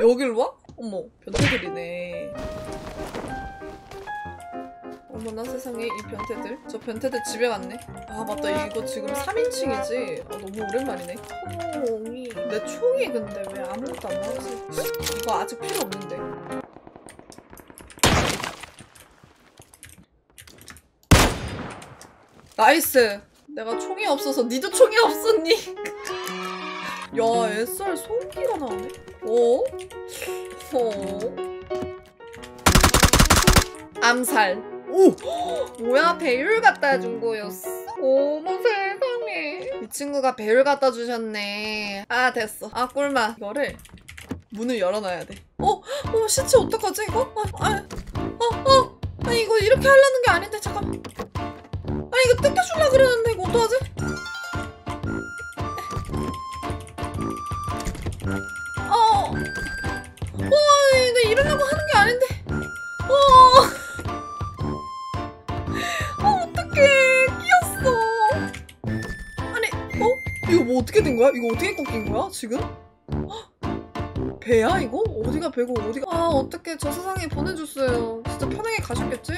여길 와? 어머 변태들이네. 어머나 세상에 이 변태들. 저 변태들 집에 갔네. 아 맞다. 이거 지금 3인칭이지? 아, 너무 오랜만이네. 총이 내 총이 근데 왜 아무것도 안 나오지 이거 아직 필요 없는데. 나이스! 내가 총이 없어서 니도 총이 없었니? 야 SR 소음기가 나오네 어? 어? 암살 오! 뭐야 배율 갖다 준 거였어? 어머 세상에 이 친구가 배율 갖다 주셨네 아 됐어 아 꿀맛 이거를 문을 열어놔야 돼 어? 어 시체 어떡하지 이거? 아, 아, 어, 어, 아 이거 이렇게 하려는 게 아닌데 잠깐만 아 이거 뜯겨줄라 그러는데 이거 어떡하지? 어. 어, 나 이러려고 하는 게 아닌데. 어. 어, 어떡해. 끼었어. 아니, 어? 이거 뭐 어떻게 된 거야? 이거 어떻게 꺾인 거야, 지금? 배야, 이거? 어디가 배고, 어디가. 아, 어떻게 저 세상에 보내줬어요. 진짜 편하게 가셨겠지?